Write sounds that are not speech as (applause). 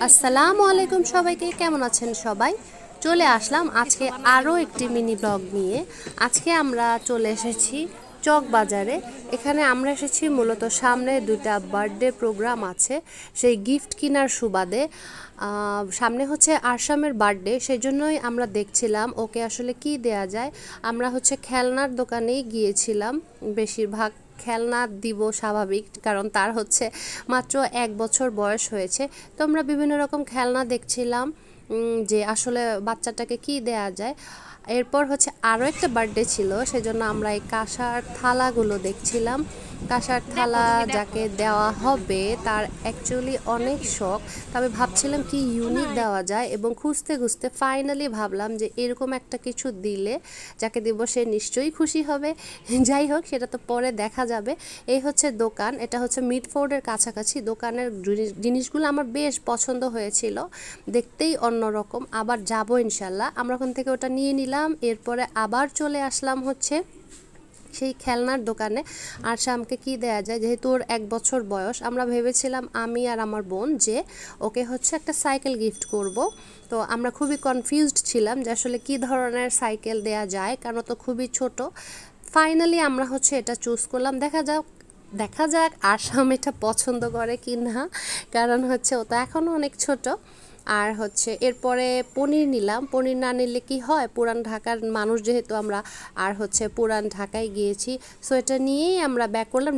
আসসালামু আলাইকুম সবাইকে, কেমন আছেন সবাই? চলে আসলাম আজকে আরও একটি মিনি ব্লগ নিয়ে। আজকে আমরা চলে এসেছি চক বাজারে। এখানে আমরা এসেছি মূলত সামনে দুটা বার্থডে প্রোগ্রাম আছে, সেই গিফট কেনার সুবাদে। সামনে হচ্ছে আসামের বার্থডে সেই জন্যই আমরা দেখছিলাম ওকে আসলে কি দেয়া যায়। আমরা হচ্ছে খেলনার দোকানেই গিয়েছিলাম বেশিরভাগ খেলনা দিব স্বাভাবিক, কারণ তার হচ্ছে মাত্র এক বছর বয়স হয়েছে। তো আমরা বিভিন্ন রকম খেলনা দেখছিলাম। যে আসলে বাচ্চাটাকে কি দেয়া যায়। এরপর হচ্ছে আরও একটা বার্থডে ছিল সেজন্য আমরা এই কাঁসার থালাগুলো দেখছিলাম। কাঁসার থালা যাকে দেওয়া হবে তার অ্যাকচুয়ালি অনেক শখ। তবে ভাবছিলাম কি ইউনিক দেওয়া যায় এবং খুঁজতে খুঁজতে ফাইনালি ভাবলাম যে এরকম একটা কিছু দিলে যাকে দেব সে নিশ্চয়ই খুশি হবে। (laughs) যাই হোক সেটা তো পরে দেখা যাবে। এই হচ্ছে দোকান এটা হচ্ছে মিডফোর্ডের কাছাকাছি। দোকানের জিনিসগুলো আমার বেশ পছন্দ হয়েছিল। দেখতেই অন্যরকম, আবার যাব ইনশাল্লাহ। আমরা ওখান থেকে ওটা নিয়ে নিলাম, এরপরে আবার চলে আসলাম হচ্ছে সেই খেলনার দোকানে। আর শামকে কি দেয়া যায়, যেহেতু ওর এক বছর বয়স, আমরা ভেবেছিলাম আমি আর আমার বোন যে ওকে হচ্ছে একটা সাইকেল গিফট করব। তো আমরা খুবই কনফিউজড ছিলাম যে আসলে কি ধরনের সাইকেল দেয়া যায়, কারণ তো খুবই ছোট। ফাইনালি আমরা হচ্ছে এটা চুজ করলাম, দেখা যাক দেখা যাক আসাম এটা পছন্দ করে কি না কারণ হচ্ছে ও তো এখনও অনেক ছোট। আর হচ্ছে এরপরে পনির নিলাম। পনির না নিলে কি হয়? পুরান ঢাকার মানুষ যেহেতু আমরা আর হচ্ছে পুরান ঢাকায় গিয়েছি সো এটা নিয়েই আমরা ব্যাক করলাম।